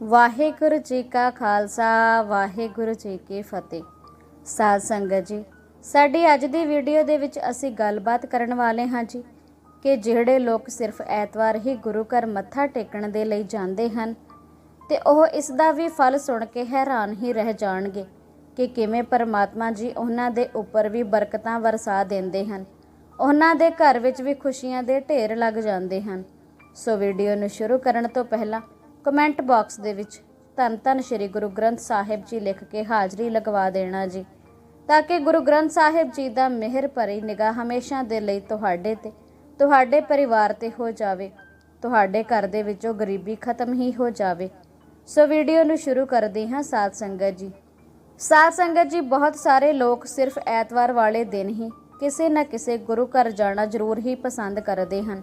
ਵਾਹਿਗੁਰੂ ਜੀ ਕਾ ਖਾਲਸਾ, ਵਾਹਿਗੁਰੂ ਜੀ ਕੀ ਫਤਿਹ। ਸਾਧ ਸੰਗਤ ਜੀ, ਸਾਡੀ ਅੱਜ ਦੀ ਵੀਡੀਓ ਦੇ ਵਿੱਚ ਅਸੀਂ ਗੱਲਬਾਤ ਕਰਨ ਵਾਲੇ ਹਾਂ ਜੀ ਕਿ ਜਿਹੜੇ ਲੋਕ ਸਿਰਫ ਐਤਵਾਰ ਹੀ ਗੁਰੂ ਘਰ ਮੱਥਾ ਟੇਕਣ ਦੇ ਲਈ ਜਾਂਦੇ ਹਨ ਤੇ ਉਹ ਇਸ ਦਾ ਵੀ ਫਲ ਸੁਣ ਕੇ ਹੈਰਾਨ ਹੀ ਰਹਿ ਜਾਣਗੇ ਕਿ ਕਿਵੇਂ ਪਰਮਾਤਮਾ ਜੀ ਉਹਨਾਂ ਦੇ ਉੱਪਰ ਵੀ ਬਰਕਤਾਂ ਵਰਸਾ ਦਿੰਦੇ ਹਨ। ਉਹਨਾਂ ਦੇ ਘਰ ਵਿੱਚ ਵੀ ਖੁਸ਼ੀਆਂ ਦੇ ਢੇਰ ਲੱਗ ਜਾਂਦੇ ਹਨ। ਸੋ ਵੀਡੀਓ ਨੂੰ ਸ਼ੁਰੂ ਕਰਨ ਤੋਂ ਪਹਿਲਾਂ ਕਮੈਂਟ ਬਾਕਸ ਦੇ ਵਿੱਚ ਧੰਨ ਧੰਨ ਸ੍ਰੀ ਗੁਰੂ ਗ੍ਰੰਥ ਸਾਹਿਬ ਜੀ ਲਿਖ ਕੇ ਹਾਜ਼ਰੀ ਲਗਵਾ ਦੇਣਾ ਜੀ, ਤਾਂ ਕਿ ਗੁਰੂ ਗ੍ਰੰਥ ਸਾਹਿਬ ਜੀ ਦਾ ਮਿਹਰ ਭਰੀ ਨਿਗਾਹ ਹਮੇਸ਼ਾ ਦੇ ਲਈ ਤੁਹਾਡੇ ਤੇ, ਤੁਹਾਡੇ ਪਰਿਵਾਰ ਤੇ ਹੋ ਜਾਵੇ, ਤੁਹਾਡੇ ਘਰ ਦੇ ਵਿੱਚੋਂ ਗਰੀਬੀ ਖਤਮ ਹੀ ਹੋ ਜਾਵੇ। ਸੋ ਵੀਡੀਓ ਨੂੰ ਸ਼ੁਰੂ ਕਰਦੇ ਹਾਂ ਸਾਧ ਸੰਗਤ ਜੀ। ਸਾਧ ਸੰਗਤ ਜੀ, ਬਹੁਤ ਸਾਰੇ ਲੋਕ ਸਿਰਫ ਐਤਵਾਰ ਵਾਲੇ ਦਿਨ ਹੀ ਕਿਸੇ ਨਾ ਕਿਸੇ ਗੁਰੂ ਘਰ ਜਾਣਾ ਜ਼ਰੂਰ ਹੀ ਪਸੰਦ ਕਰਦੇ ਹਨ।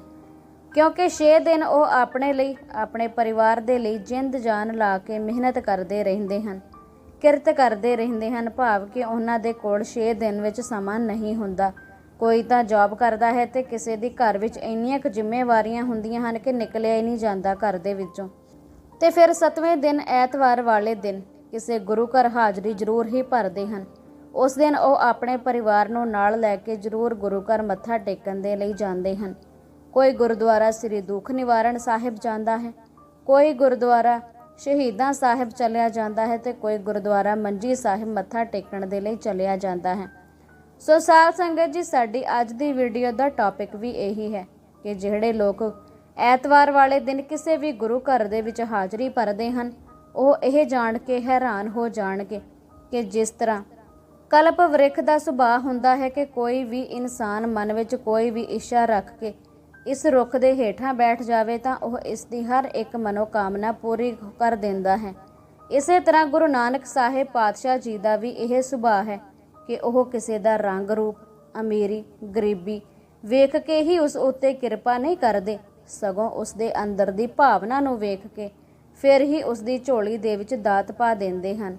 ਕਿਉਂਕਿ 6 ਦਿਨ ਉਹ ਆਪਣੇ ਲਈ, ਆਪਣੇ ਪਰਿਵਾਰ ਦੇ ਲਈ ਜਿੰਦ ਜਾਨ ਲਾ ਕੇ ਮਿਹਨਤ ਕਰਦੇ ਰਹਿੰਦੇ ਹਨ, ਕਿਰਤ ਕਰਦੇ ਰਹਿੰਦੇ ਹਨ, ਭਾਵ ਕਿ ਉਹਨਾਂ ਦੇ ਕੋਲ 6 ਦਿਨ ਵਿੱਚ ਸਮਾਂ ਨਹੀਂ ਹੁੰਦਾ। ਕੋਈ ਤਾਂ ਜੌਬ ਕਰਦਾ ਹੈ ਤੇ ਕਿਸੇ ਦੀ ਘਰ ਵਿੱਚ ਇੰਨੀਆਂ ਕੁ ਜ਼ਿੰਮੇਵਾਰੀਆਂ ਹੁੰਦੀਆਂ ਹਨ ਕਿ ਨਿਕਲਿਆ ਹੀ ਨਹੀਂ ਜਾਂਦਾ ਘਰ ਦੇ ਵਿੱਚੋਂ। ਤੇ ਫਿਰ 7ਵੇਂ ਦਿਨ ਐਤਵਾਰ ਵਾਲੇ ਦਿਨ ਕਿਸੇ ਗੁਰੂ ਘਰ ਹਾਜ਼ਰੀ ਜ਼ਰੂਰ ਹੀ ਭਰਦੇ ਹਨ। ਉਸ ਦਿਨ ਉਹ ਆਪਣੇ ਪਰਿਵਾਰ ਨੂੰ ਨਾਲ ਲੈ ਕੇ ਜ਼ਰੂਰ ਗੁਰੂ ਘਰ ਮੱਥਾ ਟੇਕਣ ਦੇ ਲਈ ਜਾਂਦੇ ਹਨ। ਕੋਈ ਗੁਰਦੁਆਰਾ ਸ੍ਰੀ ਦੁੱਖ ਨਿਵਾਰਣ ਸਾਹਿਬ ਜਾਂਦਾ ਹੈ, ਕੋਈ ਗੁਰਦੁਆਰਾ ਸ਼ਹੀਦਾਂ ਸਾਹਿਬ ਚਲਿਆ ਜਾਂਦਾ ਹੈ ਤੇ ਕੋਈ ਗੁਰਦੁਆਰਾ ਮੰਜੀ ਸਾਹਿਬ ਮੱਥਾ ਟੇਕਣ ਦੇ ਲਈ ਚਲਿਆ ਜਾਂਦਾ ਹੈ। ਸੋ ਸਾਧ ਸੰਗਤ ਜੀ, ਸਾਡੀ ਅੱਜ ਦੀ ਵੀਡੀਓ ਦਾ ਟੌਪਿਕ ਵੀ ਇਹੀ ਹੈ ਕਿ ਜਿਹੜੇ ਲੋਕ ਐਤਵਾਰ ਵਾਲੇ ਦਿਨ ਕਿਸੇ ਵੀ ਗੁਰੂ ਘਰ ਦੇ ਵਿੱਚ ਹਾਜ਼ਰੀ ਭਰਦੇ ਹਨ, ਉਹ ਇਹ ਜਾਣ ਕੇ ਹੈਰਾਨ ਹੋ ਜਾਣਗੇ ਕਿ ਜਿਸ ਤਰ੍ਹਾਂ ਕਲਪ ਵ੍ਰਿਖ ਦਾ ਸੁਭਾਅ ਹੁੰਦਾ ਹੈ ਕਿ ਕੋਈ ਵੀ ਇਨਸਾਨ ਮਨ ਵਿੱਚ ਕੋਈ ਵੀ ਇੱਛਾ ਰੱਖ ਕੇ ਇਸ ਰੁੱਖ ਦੇ ਹੇਠਾਂ ਬੈਠ ਜਾਵੇ ਤਾਂ ਉਹ ਇਸ ਦੀ ਹਰ ਇੱਕ ਮਨੋਕਾਮਨਾ ਪੂਰੀ ਕਰ ਦਿੰਦਾ ਹੈ। ਇਸੇ ਤਰ੍ਹਾਂ ਗੁਰੂ ਨਾਨਕ ਸਾਹਿਬ ਪਾਤਸ਼ਾਹ ਜੀ ਦਾ ਵੀ ਇਹ ਸੁਭਾਅ ਹੈ ਕਿ ਉਹ ਕਿਸੇ ਦਾ ਰੰਗ ਰੂਪ, ਅਮੀਰੀ, ਗਰੀਬੀ ਵੇਖ ਕੇ ਹੀ ਉਸ ਉੱਤੇ ਕਿਰਪਾ ਨਹੀਂ ਕਰਦੇ। ਸਗੋਂ ਉਸ ਦੇ ਅੰਦਰ ਦੀ ਭਾਵਨਾ ਨੂੰ ਵੇਖ ਕੇ ਫਿਰ ਹੀ ਉਸ ਦੀ ਝੋਲੀ ਦੇ ਵਿੱਚ ਦਾਤ ਪਾ ਦਿੰਦੇ ਹਨ।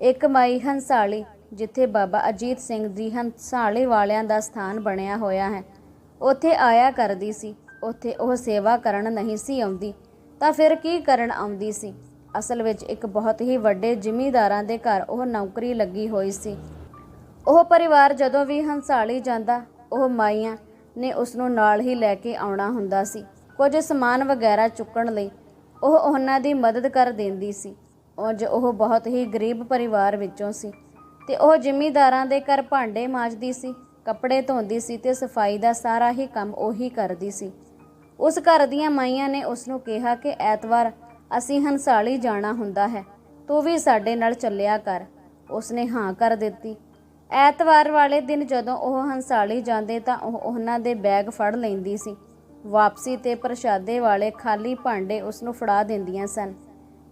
ਇੱਕ ਮਾਈ ਹੰਸਾਲੀ, ਜਿੱਥੇ ਬਾਬਾ ਅਜੀਤ ਸਿੰਘ ਜੀ ਹੰਸਾਲੀ ਵਾਲਿਆਂ ਦਾ ਸਥਾਨ ਬਣਿਆ ਹੋਇਆ ਹੈ ਉੱਥੇ ਆਇਆ ਕਰਦੀ ਸੀ। ਉੱਥੇ ਉਹ ਸੇਵਾ ਕਰਨ ਨਹੀਂ ਸੀ ਆਉਂਦੀ। ਤਾਂ ਫਿਰ ਕੀ ਕਰਨ ਆਉਂਦੀ ਸੀ? ਅਸਲ ਵਿੱਚ ਇੱਕ ਬਹੁਤ ਹੀ ਵੱਡੇ ਜ਼ਿਮੀਂਦਾਰਾਂ ਦੇ ਘਰ ਉਹ ਨੌਕਰੀ ਲੱਗੀ ਹੋਈ ਸੀ। ਉਹ ਪਰਿਵਾਰ ਜਦੋਂ ਵੀ ਹੰਸਾਲੀ ਜਾਂਦਾ, ਉਹ ਮਾਈਆਂ ਨੇ ਉਸ ਨੂੰ ਨਾਲ ਹੀ ਲੈ ਕੇ ਆਉਣਾ ਹੁੰਦਾ ਸੀ। ਕੁਝ ਸਮਾਨ ਵਗੈਰਾ ਚੁੱਕਣ ਲਈ ਉਹ ਉਹਨਾਂ ਦੀ ਮਦਦ ਕਰ ਦਿੰਦੀ ਸੀ। ਉਂਝ ਉਹ ਬਹੁਤ ਹੀ ਗਰੀਬ ਪਰਿਵਾਰ ਵਿੱਚੋਂ ਸੀ ਤੇ ਉਹ ਜ਼ਿਮੀਂਦਾਰਾਂ ਦੇ ਘਰ ਭਾਂਡੇ ਮਾਂਜਦੀ ਸੀ। ਕੱਪੜੇ ਧੋਂਦੀ ਸੀ ਤੇ ਸਫ਼ਾਈ ਦਾ ਸਾਰਾ ਹੀ ਕੰਮ ਉਹੀ ਕਰਦੀ ਸੀ। ਉਸ ਘਰ ਦੀਆਂ ਮਾਈਆਂ ਨੇ ਉਸ ਨੂੰ ਕਿਹਾ ਕਿ ਐਤਵਾਰ ਅਸੀਂ ਹੰਸਾਲੀ ਜਾਣਾ ਹੁੰਦਾ ਹੈ, ਤੂੰ ਵੀ ਸਾਡੇ ਨਾਲ ਚੱਲਿਆ ਕਰ। ਉਸਨੇ ਹਾਂ ਕਰ ਦਿੱਤੀ। ਐਤਵਾਰ ਵਾਲੇ ਦਿਨ ਜਦੋਂ ਉਹ ਹੰਸਾਲੀ ਜਾਂਦੇ ਤਾਂ ਉਹ ਉਹਨਾਂ ਦੇ ਬੈਗ ਫੜ ਲੈਂਦੀ ਸੀ। ਵਾਪਸੀ ਤੇ ਪ੍ਰਸ਼ਾਦੇ ਵਾਲੇ ਖਾਲੀ ਭਾਂਡੇ ਉਸ ਨੂੰ ਫੜਾ ਦਿੰਦੀਆਂ ਸਨ।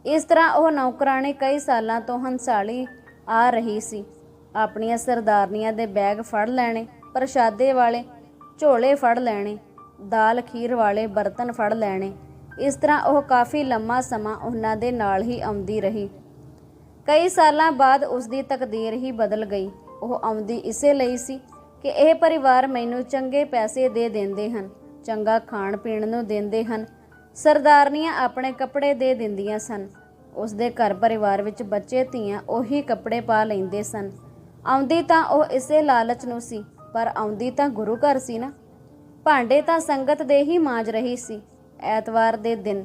ਇਸ ਤਰ੍ਹਾਂ ਉਹ ਨੌਕਰਾਣੀ ਕਈ ਸਾਲਾਂ ਤੋਂ ਹੰਸਾਲੀ ਆ ਰਹੀ ਸੀ। ਆਪਣੀਆਂ ਸਰਦਾਰਨੀਆਂ ਦੇ ਬੈਗ ਫੜ ਲੈਣੇ, ਪ੍ਰਸ਼ਾਦੇ ਵਾਲੇ, ਝੋਲੇ ਫੜ ਲੈਣੇ, ਦਾਲ ਖੀਰ ਵਾਲੇ ਬਰਤਨ ਫੜ ਲੈਣੇ। ਇਸ ਤਰ੍ਹਾਂ ਉਹ ਕਾਫੀ ਲੰਮਾ ਸਮਾਂ ਉਹਨਾਂ ਦੇ ਨਾਲ ਹੀ ਆਉਂਦੀ ਰਹੀ। ਕਈ ਸਾਲਾਂ ਬਾਅਦ ਉਸ ਦੀ ਤਕਦੀਰ ਹੀ ਬਦਲ ਗਈ। ਉਹ ਆਉਂਦੀ ਇਸੇ ਲਈ ਸੀ ਕਿ ਇਹ ਪਰਿਵਾਰ ਮੈਨੂੰ ਚੰਗੇ ਪੈਸੇ ਦੇ ਦਿੰਦੇ ਹਨ, ਚੰਗਾ ਖਾਣ ਪੀਣ ਨੂੰ ਦਿੰਦੇ ਹਨ, ਸਰਦਾਰਨੀਆਂ ਆਪਣੇ ਕੱਪੜੇ ਦੇ ਦਿੰਦੀਆਂ ਸਨ। ਉਸ ਦੇ ਘਰ ਪਰਿਵਾਰ ਵਿੱਚ ਬੱਚੇ, ਧੀਆਂ ਉਹੀ ਕੱਪੜੇ ਪਾ ਲੈਂਦੇ ਸਨ। ਆਉਂਦੀ ਤਾਂ ਉਹ ਇਸੇ ਲਾਲਚ ਨੂੰ ਸੀ, ਪਰ ਆਉਂਦੀ ਤਾਂ ਗੁਰੂ ਘਰ ਸੀ ਨਾ। ਭਾਂਡੇ ਤਾਂ ਸੰਗਤ ਦੇ ਹੀ ਮਾਂਜ ਰਹੀ ਸੀ। ਐਤਵਾਰ ਦੇ ਦਿਨ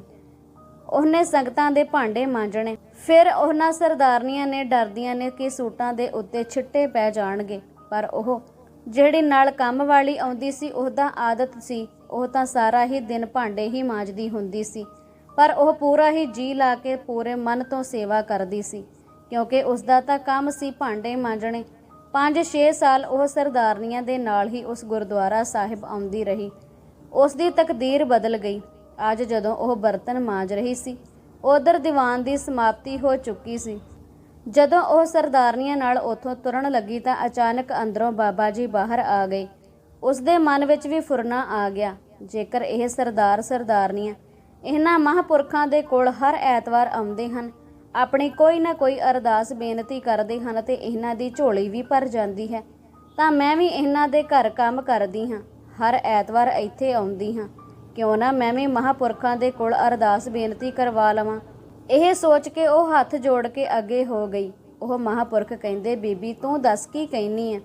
ਉਹਨੇ ਸੰਗਤਾਂ ਦੇ ਭਾਂਡੇ ਮਾਂਜਣੇ। ਫਿਰ ਉਹਨਾਂ ਸਰਦਾਰਨੀਆਂ ਨੇ ਡਰਦੀਆਂ ਨੇ ਕਿ ਸੂਟਾਂ ਦੇ ਉੱਤੇ ਛਿੱਟੇ ਪੈ ਜਾਣਗੇ, ਪਰ ਉਹ ਜਿਹੜੀ ਨਾਲ ਕੰਮ ਵਾਲੀ ਆਉਂਦੀ ਸੀ, ਉਹਦਾ ਆਦਤ ਸੀ। ਉਹ ਤਾਂ ਸਾਰਾ ਹੀ ਦਿਨ ਭਾਂਡੇ ਹੀ ਮਾਂਜਦੀ ਹੁੰਦੀ ਸੀ, ਪਰ ਉਹ ਪੂਰਾ ਹੀ ਜੀ ਲਾ ਕੇ ਪੂਰੇ ਮਨ ਤੋਂ ਸੇਵਾ ਕਰਦੀ ਸੀ। ਕਿਉਂਕਿ ਉਸ ਦਾ ਤਾਂ ਕੰਮ ਸੀ ਭਾਂਡੇ ਮਾਂਜਣੇ। 5-6 ਸਾਲ ਉਹ ਸਰਦਾਰਨੀਆਂ ਦੇ ਨਾਲ ਹੀ ਉਸ ਗੁਰਦੁਆਰਾ ਸਾਹਿਬ ਆਉਂਦੀ ਰਹੀ। ਉਸ ਦੀ ਤਕਦੀਰ ਬਦਲ ਗਈ। ਅੱਜ ਜਦੋਂ ਉਹ ਬਰਤਨ ਮਾਂਜ ਰਹੀ ਸੀ, ਉਧਰ ਦੀਵਾਨ ਦੀ ਸਮਾਪਤੀ ਹੋ ਚੁੱਕੀ ਸੀ। ਜਦੋਂ ਉਹ ਸਰਦਾਰਨੀਆਂ ਨਾਲ ਉੱਥੋਂ ਤੁਰਨ ਲੱਗੀ ਤਾਂ ਅਚਾਨਕ ਅੰਦਰੋਂ ਬਾਬਾ ਜੀ ਬਾਹਰ ਆ ਗਏ। ਉਸ ਦੇ ਮਨ ਵਿੱਚ ਵੀ ਫੁਰਨਾ ਆ ਗਿਆ। ਜੇਕਰ ਇਹ ਸਰਦਾਰ ਸਰਦਾਰਨੀਆਂ, ਇਹਨਾਂ ਮਹਾਪੁਰਖਾਂ ਦੇ ਕੋਲ ਹਰ ਐਤਵਾਰ ਆਉਂਦੇ ਹਨ ਆਪਣੀ ਕੋਈ ਨਾ ਕੋਈ ਅਰਦਾਸ ਬੇਨਤੀ ਕਰਦੇ ਹਨ ਤੇ ਇਹਨਾਂ ਦੀ ਝੋਲੀ ਵੀ ਭਰ ਜਾਂਦੀ ਹੈ। ਤਾਂ ਮੈਂ ਵੀ ਇਹਨਾਂ ਦੇ ਘਰ ਕੰਮ ਕਰਦੀ ਹਾਂ। ਹਰ ਐਤਵਾਰ ਇੱਥੇ ਆਉਂਦੀ ਹਾਂ। ਕਿਉਂ ਨਾ ਮੈਂ ਵੀ ਮਹਾਪੁਰਖਾਂ ਦੇ ਕੋਲ ਅਰਦਾਸ ਬੇਨਤੀ ਕਰਵਾ ਲਵਾਂ। ਇਹ ਸੋਚ ਕੇ ਉਹ ਹੱਥ ਜੋੜ ਕੇ ਅੱਗੇ ਹੋ ਗਈ। ਉਹ ਮਹਾਪੁਰਖ ਕਹਿੰਦੇ, ਬੀਬੀ, ਤੂੰ ਦੱਸ ਕੀ ਕਹਿਨੀ ਹੈ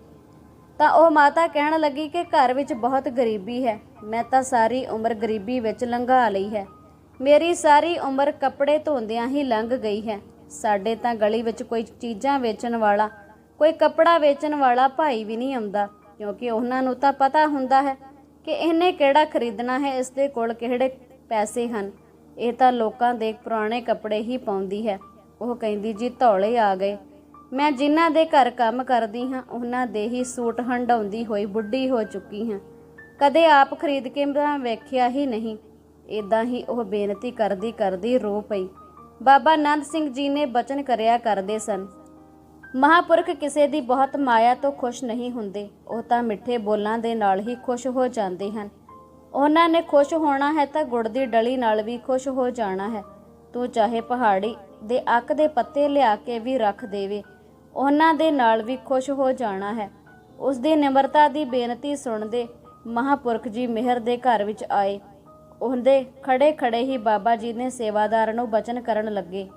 ਤਾਂ ਉਹ ਮਾਤਾ ਕਹਿਣ ਲੱਗੀ ਕਿ ਘਰ ਵਿੱਚ ਬਹੁਤ ਗਰੀਬੀ ਹੈ। ਮੈਂ ਤਾਂ ਸਾਰੀ ਉਮਰ ਗਰੀਬੀ ਵਿੱਚ ਲੰਘਾ ਲਈ ਹੈ। ਮੇਰੀ ਸਾਰੀ ਉਮਰ ਕੱਪੜੇ ਧੋਂਦਿਆਂ ਹੀ ਲੰਘ ਗਈ ਹੈ। ਸਾਡੇ ਤਾਂ ਗਲੀ ਵਿੱਚ ਕੋਈ ਚੀਜ਼ਾਂ ਵੇਚਣ ਵਾਲਾ, ਕੋਈ ਕੱਪੜਾ ਵੇਚਣ ਵਾਲਾ ਭਾਈ ਵੀ ਨਹੀਂ ਆਉਂਦਾ, ਕਿਉਂਕਿ ਉਹਨਾਂ ਨੂੰ ਤਾਂ ਪਤਾ ਹੁੰਦਾ ਹੈ ਕਿ ਇਹਨੇ ਕਿਹੜਾ ਖਰੀਦਣਾ ਹੈ ਇਸ ਦੇ ਕੋਲ ਕਿਹੜੇ ਪੈਸੇ ਹਨ। ਇਹ ਤਾਂ ਲੋਕਾਂ ਦੇ ਪੁਰਾਣੇ ਕੱਪੜੇ ਹੀ ਪਾਉਂਦੀ ਹੈ। ਉਹ ਕਹਿੰਦੀ, ਜੀ, ਧੌਲੇ ਆ ਗਏ। ਮੈਂ ਜਿਨ੍ਹਾਂ ਦੇ ਘਰ ਕੰਮ ਕਰਦੀ ਹਾਂ, ਉਹਨਾਂ ਦੇ ਹੀ ਸੂਟ ਹੰਡਾਉਂਦੀ ਹੋਈ ਬੁੱਢੀ ਹੋ ਚੁੱਕੀ ਹਾਂ। ਕਦੇ ਆਪ ਖਰੀਦ ਕੇ ਮੈਂ ਵੇਖਿਆ ਹੀ ਨਹੀਂ। ਇਦਾਂ ਹੀ ਉਹ ਬੇਨਤੀ ਕਰਦੀ ਕਰਦੀ ਰੋ ਪਈ। ਬਾਬਾ ਨੰਦ ਸਿੰਘ ਜੀ ਨੇ ਬਚਨ ਕਰਿਆ ਕਰਦੇ ਸਨ। ਮਹਾਪੁਰਖ ਕਿਸੇ ਦੀ ਬਹੁਤ ਮਾਇਆ ਤੋਂ ਖੁਸ਼ ਨਹੀਂ ਹੁੰਦੇ। ਉਹ ਤਾਂ ਮਿੱਠੇ ਬੋਲਾਂ ਦੇ ਨਾਲ ਹੀ ਖੁਸ਼ ਹੋ ਜਾਂਦੇ ਹਨ। ਉਹਨਾਂ ਨੇ ਖੁਸ਼ ਹੋਣਾ ਹੈ ਤਾਂ ਗੁੜ ਦੀ ਡਲੀ ਨਾਲ ਵੀ ਖੁਸ਼ ਹੋ ਜਾਣਾ ਹੈ। ਤੂੰ ਚਾਹੇ ਪਹਾੜੀ ਦੇ ਅੱਕ ਦੇ ਪੱਤੇ ਲਿਆ ਕੇ ਵੀ ਰੱਖ ਦੇਵੇ। ਉਹਨਾਂ ਦੇ ਨਾਲ ਵੀ ਖੁਸ਼ ਹੋ ਜਾਣਾ ਹੈ। ਉਸ ਦੀ ਨਿਮਰਤਾ ਦੀ ਬੇਨਤੀ ਸੁਣਦੇ ਮਹਾਪੁਰਖ ਜੀ ਮਿਹਰ ਦੇ ਘਰ ਵਿੱਚ ਆਏ। ਉਹਦੇ ਖੜੇ ਖੜੇ ਹੀ ਬਾਬਾ ਜੀ ਨੇ ਸੇਵਾਦਾਰ ਨੂੰ ਬਚਨ ਕਰਨ ਲੱਗੇ।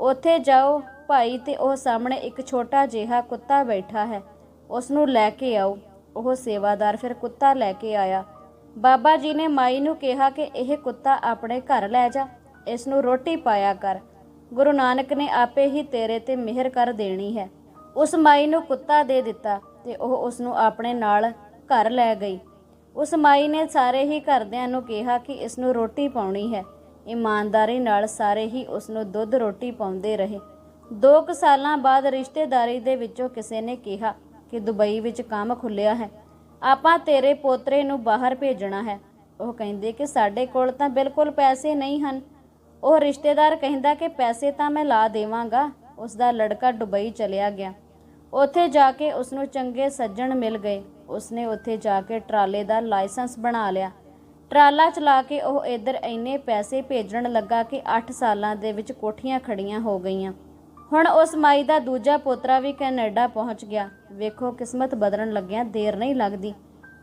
ਉੱਥੇ ਜਾਓ ਭਾਈ ਤੇ ਉਹ ਸਾਹਮਣੇ ਇੱਕ ਛੋਟਾ ਜਿਹਾ ਕੁੱਤਾ ਬੈਠਾ ਹੈ। ਉਸ ਨੂੰ ਲੈ ਕੇ ਆਓ। ਉਹ ਸੇਵਾਦਾਰ ਫਿਰ ਕੁੱਤਾ ਲੈ ਕੇ ਆਇਆ। ਬਾਬਾ ਜੀ ਨੇ ਮਾਈ ਨੂੰ ਕਿਹਾ ਕਿ ਇਹ ਕੁੱਤਾ ਆਪਣੇ ਘਰ ਲੈ ਜਾ। ਇਸ ਨੂੰ ਰੋਟੀ ਪਾਇਆ ਕਰ। ਗੁਰੂ ਨਾਨਕ ਨੇ ਆਪੇ ਹੀ ਤੇਰੇ ਤੇ ਮਿਹਰ ਕਰ ਦੇਣੀ ਹੈ। ਉਸ ਮਾਈ ਨੂੰ ਕੁੱਤਾ ਦੇ ਦਿੱਤਾ ਤੇ ਉਹ ਉਸ ਨੂੰ ਆਪਣੇ ਨਾਲ ਘਰ ਲੈ ਗਈ। ਉਸ ਮਾਈ ਨੇ ਸਾਰੇ ਹੀ ਘਰਦਿਆਂ ਨੂੰ ਕਿਹਾ ਕਿ ਇਸ ਨੂੰ ਰੋਟੀ ਪਾਉਣੀ ਹੈ। ਇਮਾਨਦਾਰੀ ਨਾਲ ਸਾਰੇ ਹੀ ਉਸ ਨੂੰ ਦੁੱਧ ਰੋਟੀ ਪਾਉਂਦੇ ਰਹੇ। ਦੋ ਕੁ ਸਾਲਾਂ ਬਾਅਦ ਰਿਸ਼ਤੇਦਾਰੀ ਦੇ ਵਿੱਚੋਂ ਕਿਸੇ ਨੇ ਕਿਹਾ ਕਿ ਦੁਬਈ ਵਿੱਚ ਕੰਮ ਖੁੱਲਿਆ ਹੈ। ਆਪਾਂ ਤੇਰੇ ਪੋਤਰੇ ਨੂੰ ਬਾਹਰ ਭੇਜਣਾ ਹੈ। ਉਹ ਕਹਿੰਦੇ ਕਿ ਸਾਡੇ ਕੋਲ ਤਾਂ ਬਿਲਕੁਲ ਪੈਸੇ ਨਹੀਂ ਹਨ। ਉਹ ਰਿਸ਼ਤੇਦਾਰ ਕਹਿੰਦਾ ਕਿ ਪੈਸੇ ਤਾਂ ਮੈਂ ਲਾ ਦੇਵਾਂਗਾ। ਉਸ ਦਾ ਲੜਕਾ ਦੁਬਈ ਚਲਿਆ ਗਿਆ। ਉੱਥੇ ਜਾ ਕੇ ਉਸ ਨੂੰ ਚੰਗੇ ਸੱਜਣ ਮਿਲ ਗਏ। ਉਸਨੇ ਉੱਥੇ ਜਾ ਕੇ ਟਰਾਲੇ ਦਾ ਲਾਇਸੈਂਸ ਬਣਾ ਲਿਆ। ਟਰਾਲਾ ਚਲਾ ਕੇ ਉਹ ਇੱਧਰ ਇੰਨੇ ਪੈਸੇ ਭੇਜਣ ਲੱਗਾ ਕਿ 8 ਸਾਲਾਂ ਦੇ ਵਿੱਚ ਕੋਠੀਆਂ ਖੜੀਆਂ ਹੋ ਗਈਆਂ। ਹੁਣ ਉਸ ਮਾਈ ਦਾ ਦੂਜਾ ਪੋਤਰਾ ਵੀ ਕੈਨੇਡਾ ਪਹੁੰਚ ਗਿਆ। ਵੇਖੋ, ਕਿਸਮਤ ਬਦਲਣ ਲੱਗਿਆ ਦੇਰ ਨਹੀਂ ਲੱਗਦੀ।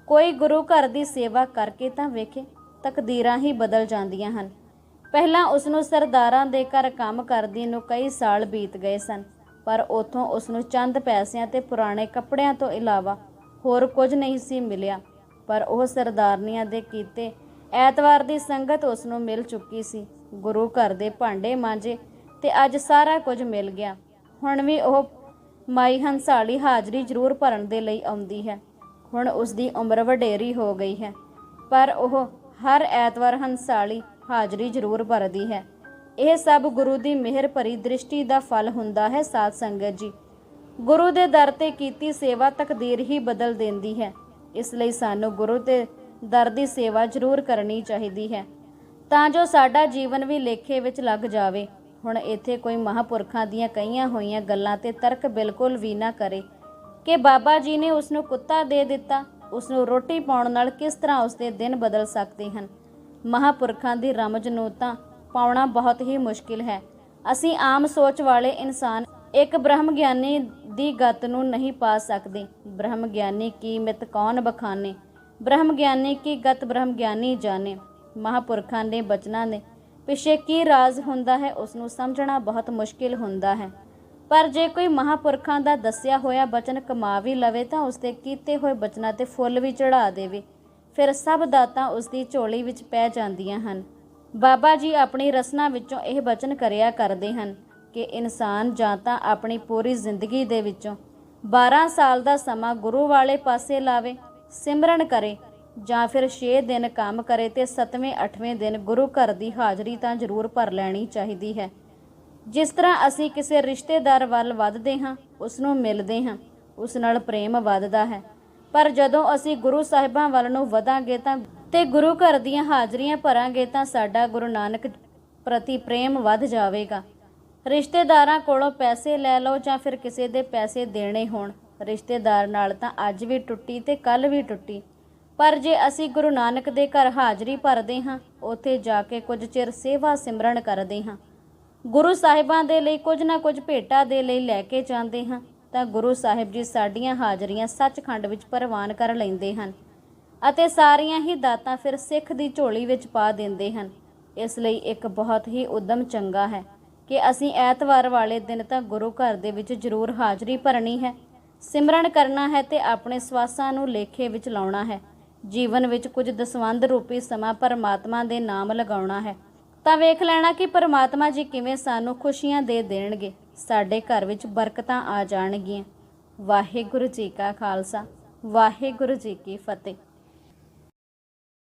ਕੋਈ ਗੁਰੂ ਘਰ ਦੀ ਸੇਵਾ ਕਰਕੇ ਤਾਂ ਵੇਖੇ, ਤਕਦੀਰਾਂ ਹੀ ਬਦਲ ਜਾਂਦੀਆਂ ਹਨ। ਪਹਿਲਾਂ ਉਸ ਨੂੰ ਸਰਦਾਰਾਂ ਦੇ ਘਰ ਕੰਮ ਕਰਦੀ ਨੂੰ ਕਈ ਸਾਲ ਬੀਤ ਗਏ ਸਨ, ਪਰ ਉਥੋਂ ਉਸ ਨੂੰ ਚੰਦ ਪੈਸਿਆਂ ਤੇ ਪੁਰਾਣੇ ਕੱਪੜਿਆਂ ਤੋਂ ਇਲਾਵਾ ਹੋਰ ਕੁਝ ਨਹੀਂ ਸੀ ਮਿਲਿਆ, ਪਰ ਉਹ ਸਰਦਾਰਨੀਆਂ ਦੇ ਕੀਤੇ ਐਤਵਾਰ ਦੀ ਸੰਗਤ ਉਸ ਨੂੰ ਮਿਲ ਚੁੱਕੀ ਸੀ। ਗੁਰੂ ਘਰ ਦੇ ਭਾਂਡੇ ਮਾਂਜੇ ਤੇ ਅੱਜ ਸਾਰਾ ਕੁਝ ਮਿਲ ਗਿਆ। ਹੁਣ ਵੀ ਉਹ ਮਾਈ ਹੰਸਾਲੀ ਹਾਜ਼ਰੀ ਜ਼ਰੂਰ ਭਰਨ ਦੇ ਲਈ ਆਉਂਦੀ ਹੈ। ਹੁਣ ਉਸ ਦੀ ਉਮਰ ਵਡੇਰੀ ਹੋ ਗਈ ਹੈ, ਪਰ ਉਹ ਹਰ ਐਤਵਾਰ ਹੰਸਾਲੀ ਹਾਜ਼ਰੀ ਜ਼ਰੂਰ ਭਰਦੀ ਹੈ। ਇਹ ਸਭ ਗੁਰੂ ਦੀ ਮਿਹਰ ਭਰੀ ਦ੍ਰਿਸ਼ਟੀ ਦਾ ਫਲ ਹੁੰਦਾ ਹੈ, ਸਾਧ ਸੰਗਤ ਜੀ। ਗੁਰੂ ਦੇ ਦਰ ਤੇ ਕੀਤੀ ਸੇਵਾ ਤਕਦੀਰ ਹੀ ਬਦਲ ਦਿੰਦੀ ਹੈ। ਇਸ ਲਈ ਸਾਨੂੰ ਗੁਰੂ ਤੇ ਦਰ ਦੀ ਸੇਵਾ ਜ਼ਰੂਰ ਕਰਨੀ ਚਾਹੀਦੀ ਹੈ। ਤਾਂ ਜੋ ਸਾਡਾ ਜੀਵਨ ਵੀ ਲੇਖੇ ਵਿੱਚ ਲੱਗ ਜਾਵੇ। ਹੁਣ ਇੱਥੇ ਕੋਈ ਮਹਾਪੁਰਖਾਂ ਦੀਆਂ ਕਹੀਆਂ ਹੋਈਆਂ ਗੱਲਾਂ ਤੇ ਤਰਕ ਬਿਲਕੁਲ ਵੀ ਨਾ ਕਰੇ। ਕਿ ਬਾਬਾ ਜੀ ਨੇ ਉਸ ਨੂੰ ਕੁੱਤਾ ਦੇ ਦਿੱਤਾ ਉਸ ਨੂੰ ਰੋਟੀ ਪਾਉਣ ਨਾਲ ਕਿਸ ਤਰ੍ਹਾਂ ਉਸ ਦੇ ਦਿਨ ਬਦਲ ਸਕਦੇ ਹਨ? ਮਹਾਪੁਰਖਾਂ ਦੀ ਰਮਜ ਨੂੰ ਤਾਂ ਪਾਉਣਾ ਬਹੁਤ ਹੀ ਮੁਸ਼ਕਿਲ ਹੈ। ਅਸੀਂ ਆਮ ਸੋਚ ਵਾਲੇ ਇਨਸਾਨ, ਇੱਕ ਬ੍ਰਹਮ ਗਿਆਨੀ ਦੀ ਗਤ ਨੂੰ ਨਹੀਂ ਪਾ ਸਕਦੇ। ਬ੍ਰਹਮ ਗਿਆਨੀ ਕੀ ਮਿਤ ਕੌਣ ਬਖਾਨੇ? ਬ੍ਰਹਮ ਗਿਆਨੀ ਕੀ ਗਤ ਬ੍ਰਹਮ ਗਿਆਨੀ ਜਾਣੇ? ਮਹਾਪੁਰਖਾਂ ਦੇ ਬਚਨਾਂ ਨੇ ਪਿੱਛੇ ਕੀ ਰਾਜ਼ ਹੁੰਦਾ ਹੈ ਉਸ ਨੂੰ ਸਮਝਣਾ ਬਹੁਤ ਮੁਸ਼ਕਿਲ ਹੁੰਦਾ ਹੈ। ਪਰ ਜੇ ਕੋਈ ਮਹਾਪੁਰਖਾਂ ਦਾ ਦੱਸਿਆ ਹੋਇਆ ਬਚਨ ਕਮਾ ਵੀ ਲਵੇ ਤਾਂ ਉਸ ਦੇ ਕੀਤੇ ਹੋਏ ਬਚਨਾਂ ਤੇ ਫੁੱਲ ਵੀ ਚੜਾ ਦੇਵੇ। ਫਿਰ ਸਭ ਦਾਤਾਂ ਉਸ ਦੀ ਝੋਲੀ ਵਿੱਚ ਪੈ ਜਾਂਦੀਆਂ ਹਨ। ਬਾਬਾ ਜੀ ਆਪਣੀ ਰਸਨਾ ਵਿੱਚੋਂ ਇਹ ਬਚਨ ਕਰਿਆ ਕਰਦੇ ਹਨ। ਕਿ ਇਨਸਾਨ ਜਾਂ ਤਾਂ ਆਪਣੀ ਪੂਰੀ ਜ਼ਿੰਦਗੀ ਦੇ ਵਿੱਚੋਂ 12 ਸਾਲ ਦਾ ਸਮਾਂ ਗੁਰੂ ਵਾਲੇ ਪਾਸੇ ਲਾਵੇ, ਸਿਮਰਨ ਕਰੇ ਜਾਂ ਫਿਰ 6 ਦਿਨ ਕੰਮ ਕਰੇ ਤੇ 7ਵੇਂ 8ਵੇਂ ਦਿਨ ਗੁਰੂ ਘਰ ਦੀ ਹਾਜ਼ਰੀ ਤਾਂ ਜ਼ਰੂਰ ਭਰ ਲੈਣੀ ਚਾਹੀਦੀ ਹੈ। ਜਿਸ ਤਰ੍ਹਾਂ ਅਸੀਂ ਕਿਸੇ ਰਿਸ਼ਤੇਦਾਰ ਵੱਲ ਵੱਧਦੇ ਹਾਂ, ਉਸ ਨੂੰ ਮਿਲਦੇ ਹਾਂ, ਉਸ ਨਾਲ ਪ੍ਰੇਮ ਵੱਧਦਾ ਹੈ। ਪਰ ਜਦੋਂ ਅਸੀਂ ਗੁਰੂ ਸਾਹਿਬਾਂ ਵੱਲ ਨੂੰ ਵਧਾਂਗੇ ਤਾਂ ਤੇ ਗੁਰੂ ਘਰ ਦੀਆਂ ਹਾਜ਼ਰੀਆਂ ਭਰਾਂਗੇ ਤਾਂ ਸਾਡਾ ਗੁਰੂ ਨਾਨਕ ਪ੍ਰਤੀ ਪ੍ਰੇਮ ਵੱਧ ਜਾਵੇਗਾ। ਰਿਸ਼ਤੇਦਾਰਾਂ ਕੋਲੋਂ ਪੈਸੇ ਲੈ ਲਓ ਜਾਂ ਫਿਰ ਕਿਸੇ ਦੇ ਪੈਸੇ ਦੇਣੇ ਹੋਣ। ਰਿਸ਼ਤੇਦਾਰ ਨਾਲ ਤਾਂ ਅੱਜ ਵੀ ਟੁੱਟੀ ਤੇ ਕੱਲ ਵੀ ਟੁੱਟੀ। ਪਰ ਜੇ ਅਸੀਂ ਗੁਰੂ ਨਾਨਕ ਦੇ ਘਰ ਹਾਜ਼ਰੀ ਭਰਦੇ ਹਾਂ, ਉੱਥੇ ਜਾ ਕੇ ਕੁਝ ਚਿਰ ਸੇਵਾ ਸਿਮਰਨ ਕਰਦੇ ਹਾਂ। ਗੁਰੂ ਸਾਹਿਬਾਂ ਦੇ ਲਈ ਕੁਝ ਨਾ ਕੁਝ ਭੇਟਾ ਦੇ ਲਈ ਲੈ ਕੇ ਜਾਂਦੇ ਹਾਂ, ਤਾਂ ਗੁਰੂ ਸਾਹਿਬ ਜੀ ਸਾਡੀਆਂ ਹਾਜ਼ਰੀਆਂ ਸੱਚਖੰਡ ਵਿੱਚ ਪ੍ਰਵਾਨ ਕਰ ਲੈਂਦੇ ਹਨ ਅਤੇ ਸਾਰੀਆਂ ਹੀ ਦਾਤਾਂ ਫਿਰ ਸਿੱਖ ਦੀ ਝੋਲੀ ਵਿੱਚ ਪਾ ਦਿੰਦੇ ਹਨ। ਇਸ ਲਈ ਇੱਕ ਬਹੁਤ ਹੀ ਉਦਮ ਚੰਗਾ ਹੈ। ਕਿ ਅਸੀਂ ਐਤਵਾਰ ਵਾਲੇ ਦਿਨ ਤਾਂ ਗੁਰੂ ਘਰ ਦੇ ਵਿੱਚ ਜ਼ਰੂਰ ਹਾਜ਼ਰੀ ਭਰਨੀ ਹੈ। ਸਿਮਰਨ ਕਰਨਾ ਹੈ ਤੇ ਆਪਣੇ ਸਵਾਸਾਂ ਨੂੰ ਲੇਖੇ ਵਿੱਚ ਲਾਉਣਾ ਹੈ। ਜੀਵਨ ਵਿੱਚ ਕੁਝ ਦਸਵੰਧ ਰੂਪੀ ਸਮਾਂ ਪਰਮਾਤਮਾ ਦੇ ਨਾਮ ਲਗਾਉਣਾ ਹੈ। ਤਾਂ ਵੇਖ ਲੈਣਾ ਕਿ ਪਰਮਾਤਮਾ ਜੀ ਕਿਵੇਂ ਸਾਨੂੰ ਖੁਸ਼ੀਆਂ ਦੇ ਦੇਣਗੇ। ਸਾਡੇ ਘਰ ਵਿੱਚ ਬਰਕਤਾਂ ਆ ਜਾਣਗੀਆਂ। ਵਾਹਿਗੁਰੂ ਜੀ ਕਾ ਖਾਲਸਾ, ਵਾਹਿਗੁਰੂ ਜੀ ਕੀ ਫਤਿਹ।